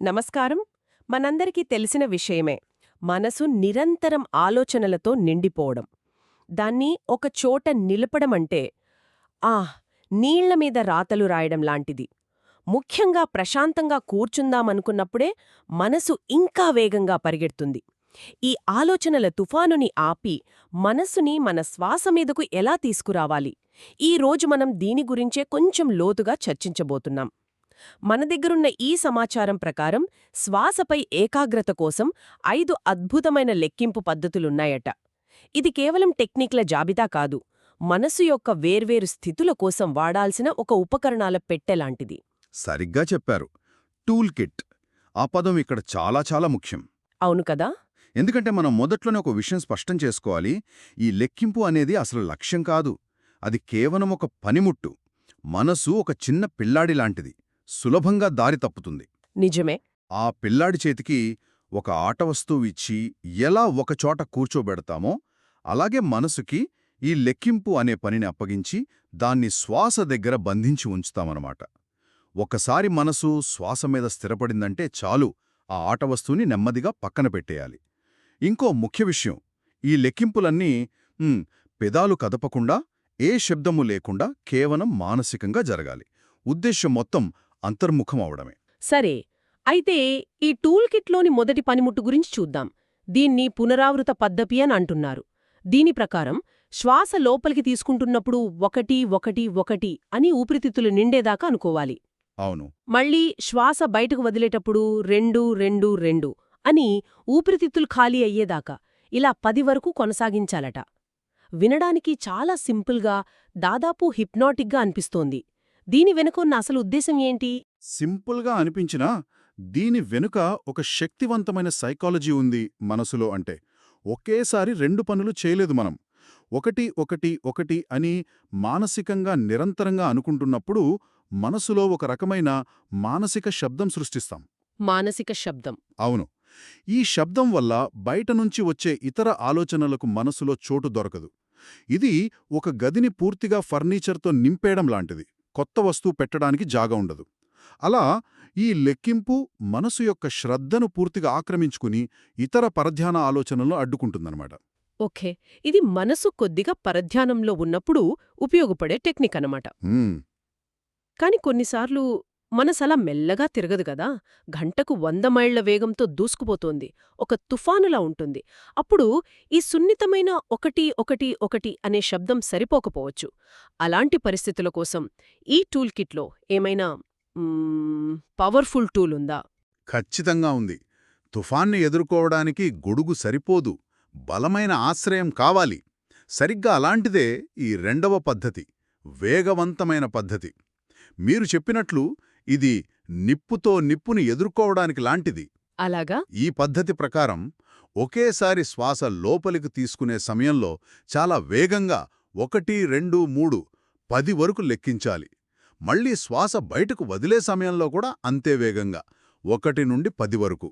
నమస్కారం. మనందరికీ తెలిసిన విషయమే మనసు నిరంతరం ఆలోచనలతో నిండిపోవడం. దాన్ని ఒక చోట నిలపడమంటే ఆ నీళ్ళ మీద రాతలు రాయడం లాంటిది. ముఖ్యంగా ప్రశాంతంగా కూర్చుందామనుకున్నప్పుడే మనసు ఇంకా వేగంగా పరిగెడుతుంది. ఈ ఆలోచనల తుఫానుని ఆపి మనస్సుని మన శ్వాస మీదకు ఎలా తీసుకురావాలి? ఈ రోజు మనం దీని గురించే కొంచెం లోతుగా చర్చించబోతున్నాం. మన దగ్గరున్న ఈ సమాచారం ప్రకారం శ్వాసపై ఏకాగ్రత కోసం ఐదు అద్భుతమైన లెక్కింపు పద్ధతులున్నాయట. ఇది కేవలం టెక్నిక్ల జాబితా కాదు మనసు యొక్క వేర్వేరు స్థితుల కోసం వాడాల్సిన ఒక ఉపకరణాల పెట్టెలాంటిది సరిగ్గా చెప్పారు. Tool kit. ఆ పదం ఇక్కడ చాలా చాలా ముఖ్యం. అవును కదా? ఎందుకంటే మనం మొదట్లోనే ఒక విషయం స్పష్టం చేసుకోవాలి. ఈ లెక్కింపు అనేది అసలు లక్ష్యం కాదు. అది కేవలం ఒక పనిముట్టు. మనసు ఒక చిన్న పిల్లాడి లాంటిది. సులభంగా దారి తప్పుతుంది. నిజమే. ఆ పిల్లాడి చేతికి ఒక ఆట వస్తువు ఇచ్చి ఎలా ఒకచోట కూర్చోబెడతామో అలాగే మనసుకి ఈ లెక్కింపు అనే పనిని అప్పగించి దాన్ని శ్వాస దగ్గర బంధించి ఉంచుతామన్నమాట. ఒకసారి మనసు శ్వాస మీద స్థిరపడిందంటే చాలు ఆ ఆట వస్తువుని నెమ్మదిగా పక్కన పెట్టేయాలి. ఇంకో ముఖ్య విషయం ఈ లెక్కింపులన్నీ పెదాలు కదపకుండా ఏ శబ్దము లేకుండా కేవలం మానసికంగా జరగాలి. ఉద్దేశ్యం మొత్తం అంతర్ముఖం అవడమే. సరే అయితే ఈ టూల్ కిట్లోని మొదటి పనిముట్టు గురించి చూద్దాం. దీన్ని పునరావృత పద్ధతి అని అంటున్నారు. దీని ప్రకారం శ్వాస లోపలికి తీసుకుంటున్నప్పుడు ఒకటి ఒకటి ఒకటి అని ఊపిరితిత్తులు నిండేదాకా అనుకోవాలి. అవును. మళ్ళీ శ్వాస బయటకు వదిలేటప్పుడు రెండు రెండు రెండు అని ఊపిరితిత్తులు ఖాళీ అయ్యేదాకా ఇలా పది వరకు కొనసాగించాలట. వినడానికి చాలా సింపుల్గా దాదాపు హిప్నాటిక్గా అనిపిస్తోంది. దీని వెనుకున్న అసలు ఉద్దేశం ఏంటి? సింపుల్గా అనిపించినా దీని వెనుక ఒక శక్తివంతమైన సైకాలజీ ఉంది మనసులో అంటే. ఒకేసారి రెండు పనులు చేయలేదు మనం. ఒకటి ఒకటి ఒకటి అని మానసికంగా నిరంతరంగా అనుకుంటున్నప్పుడు మనసులో ఒక రకమైన మానసిక శబ్దం సృష్టిస్తాం. మానసిక శబ్దం. అవును. ఈ శబ్దం వల్ల బయట నుంచి వచ్చే ఇతర ఆలోచనలకు మనసులో చోటు దొరకదు. ఇది ఒక గదిని పూర్తిగా ఫర్నిచర్తో నింపేయడం లాంటిది. కొత్త వస్తువు పెట్టడానికి జాగా ఉండదు. అలా ఈ లెక్కింపు మనసు యొక్క శ్రద్ధను పూర్తిగా ఆక్రమించుకుని ఇతర పరధ్యాన ఆలోచనలను అడ్డుకుంటుందన్నమాట. ఓకే. ఇది మనసు కొద్దిగా పరధ్యానంలో ఉన్నప్పుడు ఉపయోగపడే టెక్నిక్ అన్నమాట. హ్మ్, కాని కొన్నిసార్లు మనసలా మెల్లగా తిరగదు కదా! గంటకు వంద మైళ్ళ వేగంతో దూసుకుపోతోంది. ఒక తుఫానులా ఉంటుంది. అప్పుడు ఈ సున్నితమైన ఒకటి ఒకటి ఒకటి అనే శబ్దం సరిపోకపోవచ్చు. అలాంటి పరిస్థితుల కోసం ఈ టూల్ కిట్లో ఏమైనా పవర్ఫుల్ టూల్ ఉందా? ఖచ్చితంగా ఉంది. తుఫాన్ని ఎదుర్కోవడానికి గొడుగు సరిపోదు. బలమైన ఆశ్రయం కావాలి. సరిగ్గా అలాంటిదే ఈ రెండవ పద్ధతి. వేగవంతమైన పద్ధతి. మీరు చెప్పినట్లు ఇది నిప్పుతో నిప్పుని ఎదుర్కోవడానికి లాంటిది. అలాగా? ఈ పద్ధతి ప్రకారం ఒకేసారి శ్వాస లోపలికి తీసుకునే సమయంలో చాలా వేగంగా ఒకటి రెండు మూడు పది వరకు లెక్కించాలి. మళ్ళీ శ్వాస బయటకు వదిలే సమయంలో కూడా అంతే వేగంగా ఒకటి నుండి పది వరకు.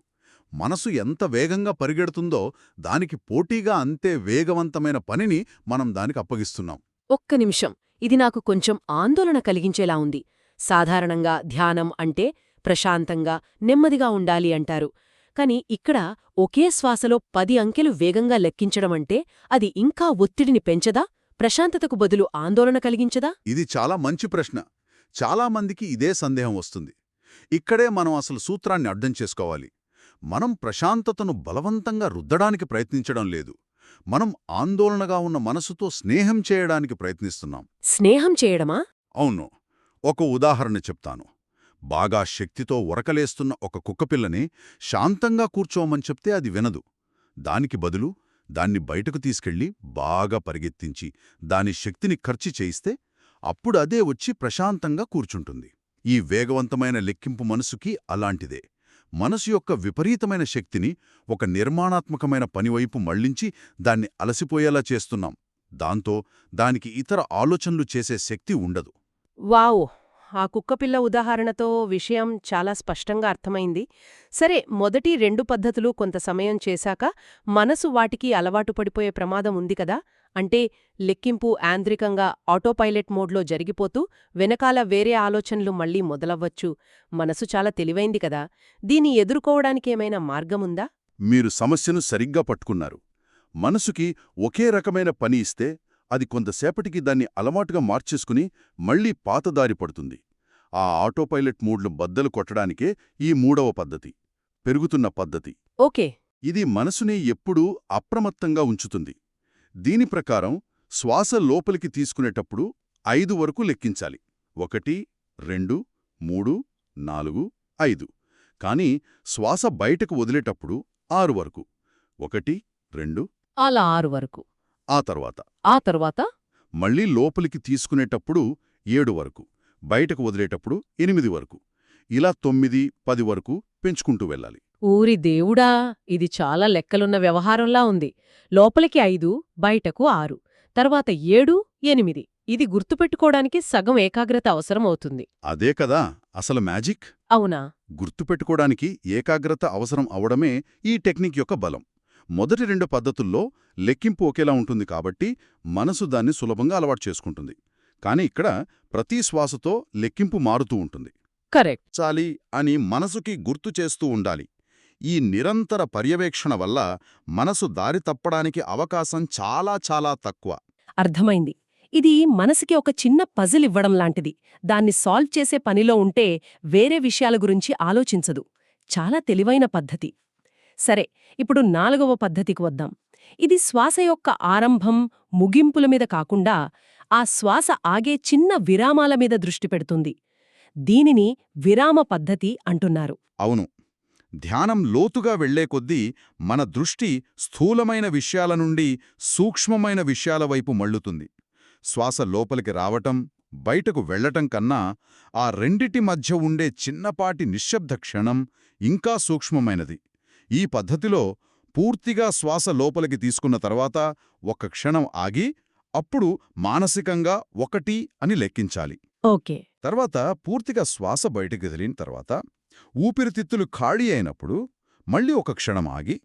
మనసు ఎంత వేగంగా పరిగెడుతుందో దానికి పోటీగా అంతే వేగవంతమైన పనిని మనం దానికి అప్పగిస్తున్నాం. ఒక్క నిమిషం. ఇది నాకు కొంచెం ఆందోళన కలిగించేలా ఉంది. సాధారణంగా ధ్యానం అంటే ప్రశాంతంగా నెమ్మదిగా ఉండాలి అంటారు. కాని ఇక్కడ ఒకే శ్వాసలో పది అంకెలు వేగంగా లెక్కించడమంటే అది ఇంకా ఒత్తిడిని పెంచదా? ప్రశాంతతకు బదులు ఆందోళన కలిగించదా? ఇది చాలా మంచి ప్రశ్న. చాలామందికి ఇదే సందేహం వస్తుంది. ఇక్కడే మనం అసలు సూత్రాన్ని అర్థం చేసుకోవాలి. మనం ప్రశాంతతను బలవంతంగా రుద్దడానికి ప్రయత్నించడం లేదు. మనం ఆందోళనగా ఉన్న మనసుతో స్నేహం చేయడానికి ప్రయత్నిస్తున్నాం. స్నేహం చేయడమా? అవును. ఒక ఉదాహరణ చెప్తాను. బాగా శక్తితో ఉరకలేస్తున్న ఒక కుక్కపిల్లని శాంతంగా కూర్చోమని చెప్తే అది వినదు. దానికి బదులు దాన్ని బయటకు తీసుకెళ్ళి బాగా పరిగెత్తించి దాని శక్తిని ఖర్చు చేయిస్తే అప్పుడు అదే వచ్చి ప్రశాంతంగా కూర్చుంటుంది. ఈ వేగవంతమైన లెక్కింపు మనసుకి అలాంటిదే. మనసు యొక్క విపరీతమైన శక్తిని ఒక నిర్మాణాత్మకమైన పనివైపు మళ్ళించి దాన్ని అలసిపోయేలా చేస్తున్నాం. దాంతో దానికి ఇతర ఆలోచనలు చేసే శక్తి ఉండదు. వావ్! ఆ కుక్కపిల్ల ఉదాహరణతో విషయం చాలా స్పష్టంగా అర్థమైంది. సరే మొదటి రెండు పద్ధతులు కొంత సమయం చేశాక మనసు వాటికి అలవాటు పడిపోయే ప్రమాదం ఉంది కదా? అంటే లెక్కింపు యాంత్రికంగా ఆటోపైలట్ మోడ్లో జరిగిపోతూ వెనకాల వేరే ఆలోచనలు మళ్ళీ మొదలవ్వచ్చు. మనసు చాలా తెలివైంది కదా? దీన్ని ఎదుర్కోవడానికేమైనా మార్గముందా మీరు సమస్యను సరిగ్గా పట్టుకున్నారు. మనసుకి ఒకే రకమైన పని ఇస్తే అది కొంతసేపటికి దాన్ని అలవాటుగా మార్చేసుకుని మళ్ళీ పాతదారి పడుతుంది. ఆ ఆటోపైలట్ మూడ్లు బద్దలు కొట్టడానికే ఈ మూడవ పద్ధతి పెరుగుతున్న పద్ధతి. ఓకే. ఇది మనసుని ఎప్పుడూ అప్రమత్తంగా ఉంచుతుంది. దీని ప్రకారం శ్వాస లోపలికి తీసుకునేటప్పుడు ఐదు వరకు లెక్కించాలి. ఒకటి రెండు మూడు నాలుగు ఐదు. కాని శ్వాస బయటకు వదిలేటప్పుడు ఆరు వరకు. ఒకటి రెండు. అలా ఆరు వరకు. ఆ తర్వాత. ఆ తర్వాత? మళ్ళీ లోపలికి తీసుకునేటప్పుడు ఏడు వరకు బయటకు వదిలేటప్పుడు ఎనిమిది వరకు ఇలా తొమ్మిది పది వరకు పెంచుకుంటూ వెళ్ళాలి. ఊరి దేవుడా ఇది చాలా లెక్కలున్న వ్యవహారంలా ఉంది. లోపలికి ఐదు బయటకు ఆరు తర్వాత ఏడు ఎనిమిది. ఇది గుర్తుపెట్టుకోవడానికి సగం ఏకాగ్రత అవసరమవుతుంది అదే కదా అసలు మ్యాజిక్? అవునా? గుర్తుపెట్టుకోడానికి ఏకాగ్రత అవసరం అవడమే ఈ టెక్నిక్ యొక్క బలం. మొదటి రెండు పద్ధతుల్లో లెక్కింపు ఒకేలా ఉంటుంది కాబట్టి మనసు దాన్ని సులభంగా అలవాటు చేసుకుంటుంది. కాని ఇక్కడ ప్రతి శ్వాసతో లెక్కింపు మారుతూ ఉంటుంది. కరెక్ట్. చాలి అని మనసుకి గుర్తు చేస్తూ ఉండాలి. ఈ నిరంతర పర్యవేక్షణ వల్ల మనసు దారి తప్పడానికి అవకాశం చాలా చాలా తక్కువ. అర్థమైంది. ఇది మనసుకి ఒక చిన్న పజిల్ ఇవ్వడం లాంటిది. దాన్ని సాల్వ్ చేసే పనిలో ఉంటే వేరే విషయాల గురించి ఆలోచించదు. చాలా తెలివైన పద్ధతి. సరే ఇప్పుడు నాలుగవ పద్ధతికి వద్దాం. ఇది శ్వాస యొక్క ఆరంభం ముగింపుల మీద కాకుండా ఆ శ్వాస ఆగే చిన్న విరామాల మీద దృష్టి పెడుతుంది. దీనిని విరామ పద్ధతి అంటున్నారు. అవును. ధ్యానం లోతుగా వెళ్ళే కొద్దీ మన దృష్టి స్థూలమైన విషయాల నుండి సూక్ష్మమైన విషయాల వైపు మళ్ళుతుంది. శ్వాస లోపలికి రావటం బయటకు వెళ్ళటం కన్నా ఆ రెండిటి మధ్య ఉండే చిన్నపాటి నిశ్శబ్ద క్షణం ఇంకా సూక్ష్మమైనది. ఈ పద్ధతిలో పూర్తిగా శ్వాస లోపలికి తీసుకున్న తర్వాత ఒక్క క్షణం ఆగి అప్పుడు మానసికంగా ఒకటి అని లెక్కించాలి. ఓకే. తర్వాత పూర్తిగా శ్వాస బయటికి వదిలిన తర్వాత ఊపిరితిత్తులు ఖాళీ అయినప్పుడు మళ్ళీ ఒక క్షణం ఆగి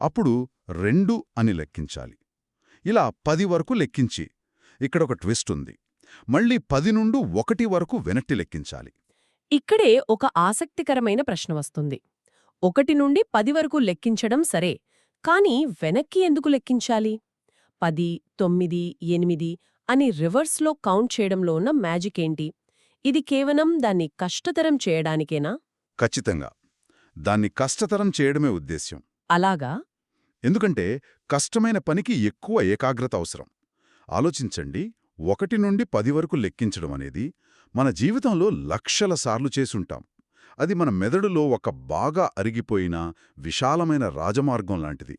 అప్పుడు రెండు అని లెక్కించాలి. ఇలా పది వరకు లెక్కించి ఇక్కడ ఒక ట్విస్ట్ ఉంది. మళ్ళీ పది నుండు ఒకటి వరకు వెనట్టి లెక్కించాలి. ఇక్కడే ఒక ఆసక్తికరమైన ప్రశ్న వస్తుంది. ఒకటి నుండి పది వరకు లెక్కించడం సరే. కాని వెనక్కి ఎందుకు లెక్కించాలి? పది తొమ్మిది ఎనిమిది అని రివర్స్లో కౌంట్ చేయడంలో ఉన్న మ్యాజిక్ ఏంటి? ఇది కేవలం దాన్ని కష్టతరం చేయడానికేనా? ఖచ్చితంగా. దాన్ని కష్టతరం చేయడమే ఉద్దేశ్యం. అలాగా? ఎందుకంటే కష్టమైన పనికి ఎక్కువ ఏకాగ్రత అవసరం. ఆలోచించండి ఒకటి నుండి పది వరకు లెక్కించడం అనేది మన జీవితంలో లక్షల సార్లు చేసుంటాం. అది మన మెదడులో ఒక బాగా అరిగిపోయిన విశాలమైన రాజమార్గం లాంటిది.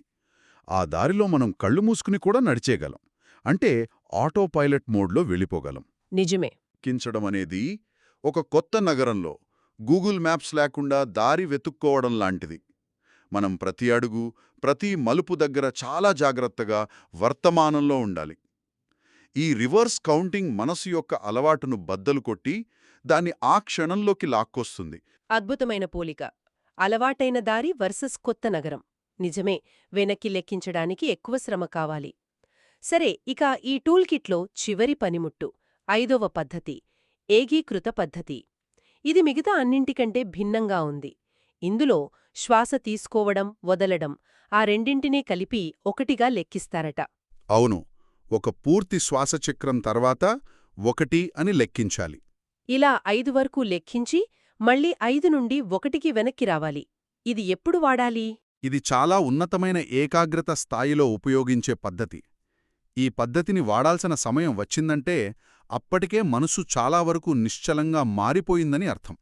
ఆ దారిలో మనం కళ్ళు మూసుకుని కూడా నడిచేయగలం. అంటే ఆటో పైలట్ మోడ్లో వెళ్ళిపోగలం. నిజమే. ఎక్కించడం అనేది ఒక కొత్త నగరంలో గూగుల్ మ్యాప్స్ లేకుండా దారి వెతుక్కోవడం లాంటిది. మనం ప్రతి అడుగు ప్రతి మలుపు దగ్గర చాలా జాగ్రత్తగా వర్తమానంలో ఉండాలి. ఈ రివర్స్ కౌంటింగ్ మనసు యొక్క అలవాటును బద్దలు కొట్టి దాన్ని ఆ క్షణంలోకి లాక్కొస్తుంది. అద్భుతమైన పోలిక. అలవాటైన దారి వర్సెస్ కొత్త నగరం. నిజమే వెనక్కి లెక్కించడానికి ఎక్కువ శ్రమ కావాలి. సరే ఇక ఈ టూల్ కిట్లో చివరి పనిముట్టు ఐదవ పద్ధతి ఏకీకృత పద్ధతి. ఇది మిగతా అన్నింటికంటే భిన్నంగా ఉంది. ఇందులో శ్వాస తీసుకోవడం వదలడం ఆ రెండింటినీ కలిపి ఒకటిగా లెక్కిస్తారట. అవును ఒక పూర్తి శ్వాసచక్రం తర్వాత ఒకటి అని లెక్కించాలి. ఇలా ఐదు వరకు లెక్కించి మళ్ళీ ఐదు నుండి ఒకటికి వెనక్కి రావాలి. ఇది ఎప్పుడు వాడాలి? ఇది చాలా ఉన్నతమైన ఏకాగ్రత స్థాయిలో ఉపయోగించే పద్ధతి. ఈ పద్ధతిని వాడాల్సిన సమయం వచ్చిందంటే అప్పటికే మనసు చాలా వరకు నిశ్చలంగా మారిపోయిందని అర్థం.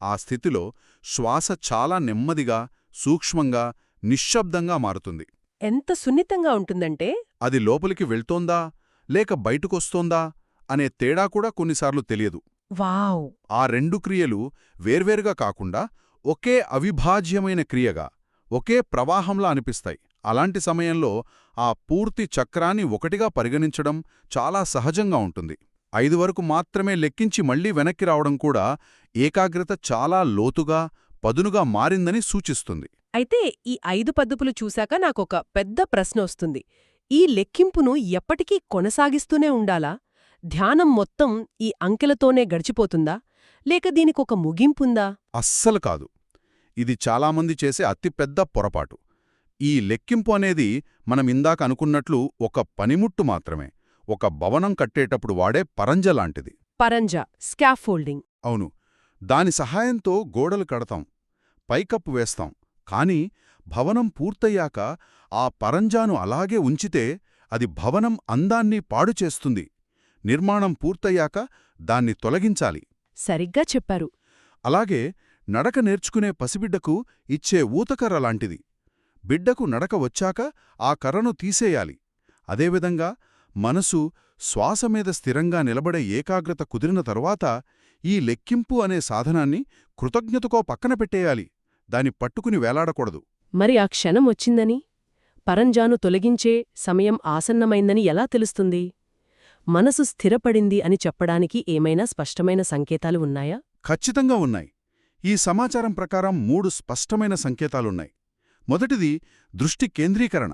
ఆ స్థితిలో శ్వాస చాలా నెమ్మదిగా సూక్ష్మంగా నిశ్శబ్దంగా మారుతుంది. ఎంత సున్నితంగా ఉంటుందంటే? అది లోపలికి వెళ్తోందా? లేక బయటకొస్తోందా? అనే తేడా కూడా కొన్నిసార్లు తెలియదు. వావ్. ఆ రెండు క్రియలు వేర్వేరుగా కాకుండా ఒకే అవిభాజ్యమైన క్రియగా ఒకే ప్రవాహంలా అనిపిస్తాయి. అలాంటి సమయంలో ఆ పూర్తి చక్రాన్ని ఒకటిగా పరిగణించడం చాలా సహజంగా ఉంటుంది. ఐదు వరకు మాత్రమే లెక్కించి మళ్ళీ వెనక్కి రావడం కూడా ఏకాగ్రత చాలా లోతుగా పదునుగా మారిందని సూచిస్తుంది. అయితే ఈ ఐదు పద్ధతులు చూశాక నాకొక పెద్ద ప్రశ్న వస్తుంది. ఈ లెక్కింపును ఎప్పటికీ కొనసాగిస్తూనే ఉండాలా? ధ్యానం మొత్తం ఈ అంకెలతోనే గడిచిపోతుందా? లేక దీనికొక ముగింపుందా? అస్సలు కాదు. ఇది చాలామంది చేసే అతిపెద్ద పొరపాటు. ఈ లెక్కింపు అనేది మనం ఇందాక అనుకున్నట్లు ఒక పనిముట్టు మాత్రమే. ఒక భవనం కట్టేటప్పుడు వాడే పరంజ లాంటిది. పరంజ స్కాఫోల్డింగ్. అవును. దాని సహాయంతో గోడలు కడతాం పైకప్పు వేస్తాం. కాని భవనం పూర్తయ్యాక ఆ పరంజాను అలాగే ఉంచితే అది భవనం అందాన్ని పాడు చేస్తుంది. నిర్మాణం పూర్తయ్యాక దాన్ని తొలగించాలి. సరిగ్గా చెప్పారు. అలాగే నడక నేర్చుకునే పసిబిడ్డకు ఇచ్చే ఊతకర్ర లాంటిది. బిడ్డకు నడక వచ్చాక ఆ కర్రను తీసేయాలి. అదేవిధంగా మనసు శ్వాస మీద స్థిరంగా నిలబడే ఏకాగ్రత కుదిరిన తరువాత ఈ లెక్కింపు అనే సాధనాన్ని కృతజ్ఞతకో పక్కన పెట్టేయాలి. దాని పట్టుకుని వేలాడకూడదు. మరి ఆ క్షణం వచ్చిందని? పరంజాను తొలగించే సమయం ఆసన్నమైందని ఎలా తెలుస్తుంది? మనసు స్థిరపడింది అని చెప్పడానికి ఏమైనా స్పష్టమైన సంకేతాలు ఉన్నాయా? ఖచ్చితంగా ఉన్నాయి. ఈ సమాచారం ప్రకారం మూడు స్పష్టమైన సంకేతాలున్నాయి. మొదటిది దృష్టి కేంద్రీకరణ.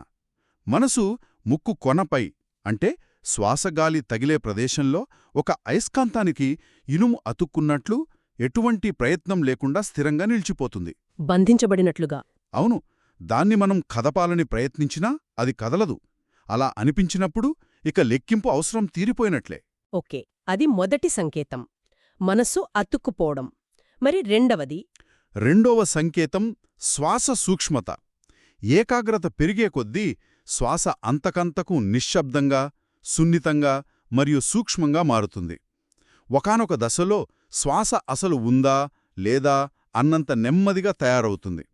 మనసు ముక్కు కొనపై అంటే శ్వాసగాలి తగిలే ప్రదేశంలో ఒక అయస్కాంతానికి ఇనుము అతుక్కున్నట్లు ఎటువంటి ప్రయత్నం లేకుండా స్థిరంగా నిలిచిపోతుంది. బంధించబడినట్లుగా. అవును దాన్ని మనం కదపాలని ప్రయత్నించినా అది కదలదు. అలా అనిపించినప్పుడు ఇక లెక్కింపు అవసరం తీరిపోయినట్లే. ఓకే అది మొదటి సంకేతం. మనసు అతుక్కుపోవడం. మరి రెండవది? రెండవ సంకేతం శ్వాస సూక్ష్మత. ఏకాగ్రత పెరిగే కొద్దీ శ్వాస అంతకంతకు నిశ్శబ్దంగా సున్నితంగా మరియు సూక్ష్మంగా మారుతుంది. ఒకానొక దశలో శ్వాస అసలు ఉందా లేదా అన్నంత నెమ్మదిగా తయారవుతుంది.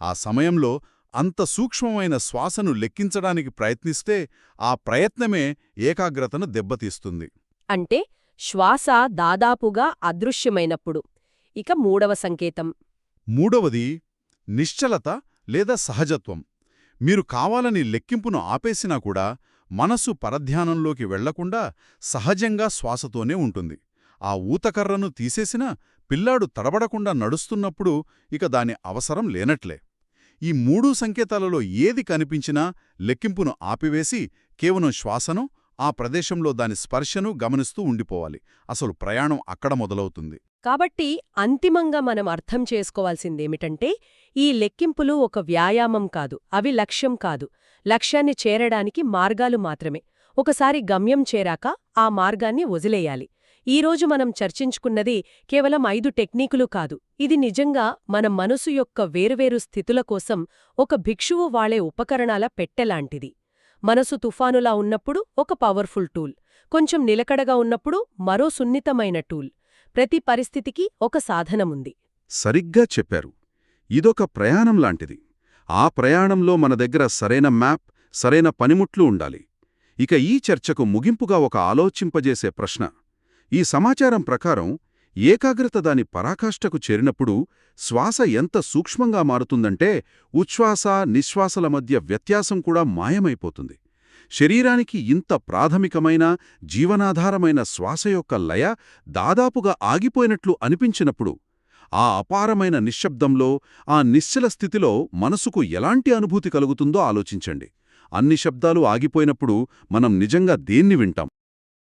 ఆ సమయంలో అంత సూక్ష్మమైన శ్వాసను లెక్కించడానికి ప్రయత్నిస్తే ఆ ప్రయత్నమే ఏకాగ్రతను దెబ్బతీస్తుంది. అంటే శ్వాస దాదాపుగా అదృశ్యమైనప్పుడు. ఇక మూడవ సంకేతం. మూడవది నిశ్చలత లేదా సహజత్వం. మీరు కావాలని లెక్కింపును ఆపేసినా కూడా మనసు పరధ్యానంలోకి వెళ్ళకుండా సహజంగా శ్వాసతోనే ఉంటుంది. ఆ ఊతకర్రను తీసేసినా పిల్లాడు తడబడకుండా నడుస్తున్నప్పుడు ఇక దాని అవసరం లేనట్లే. ఈ మూడు సంకేతాలలో ఏది కనిపించినా లెక్కింపును ఆపివేసి కేవలం శ్వాసను ఆ ప్రదేశంలో దాని స్పర్శను గమనిస్తూ ఉండిపోవాలి. అసలు ప్రయాణం అక్కడ మొదలవుతుంది. కాబట్టి అంతిమంగా మనం అర్థం చేసుకోవాల్సిందేమిటంటే ఈ లెక్కింపులు ఒక వ్యాయామం కాదు అవి లక్ష్యం కాదు. లక్ష్యాన్ని చేరడానికి మార్గాలు మాత్రమే. ఒకసారి గమ్యం చేరాక ఆ మార్గాన్ని వదిలేయాలి. ఈరోజు మనం చర్చించుకున్నది కేవలం ఐదు టెక్నికులు కాదు. ఇది నిజంగా మన మనసు యొక్క వేరువేరు స్థితుల కోసం ఒక భిక్షువు వాళ్ళే ఉపకరణాల పెట్టెలాంటిది మనసు తుఫానులా ఉన్నప్పుడు ఒక పవర్ఫుల్ టూల్ కొంచెం నిలకడగా ఉన్నప్పుడు మరో సున్నితమైన టూల్ ప్రతి పరిస్థితికి ఒక సాధనముంది. సరిగ్గా చెప్పారు. ఇదొక ప్రయాణం లాంటిది. ఆ ప్రయాణంలో మన దగ్గర సరైన మ్యాప్ సరైన పనిముట్లు ఉండాలి. ఇక ఈ చర్చకు ముగింపుగా ఒక ఆలోచింపజేసే ప్రశ్న ఈ సమాచారం ప్రకారం ఏకాగ్రత దాని పరాకాష్ఠకు చేరినప్పుడు శ్వాస ఎంత సూక్ష్మంగా మారుతుందంటే ఉచ్ఛ్వాస నిశ్వాసల మధ్య వ్యత్యాసం కూడా మాయమైపోతుంది. శరీరానికి ఇంత ప్రాథమికమైన జీవనాధారమైన శ్వాస యొక్క లయ దాదాపుగా ఆగిపోయినట్లు అనిపించినప్పుడు ఆ అపారమైన నిశ్శబ్దంలో ఆ నిశ్చల స్థితిలో మనసుకు ఎలాంటి అనుభూతి కలుగుతుందో ఆలోచించండి. అన్ని శబ్దాలు ఆగిపోయినప్పుడు మనం నిజంగా దేన్ని వింటాం?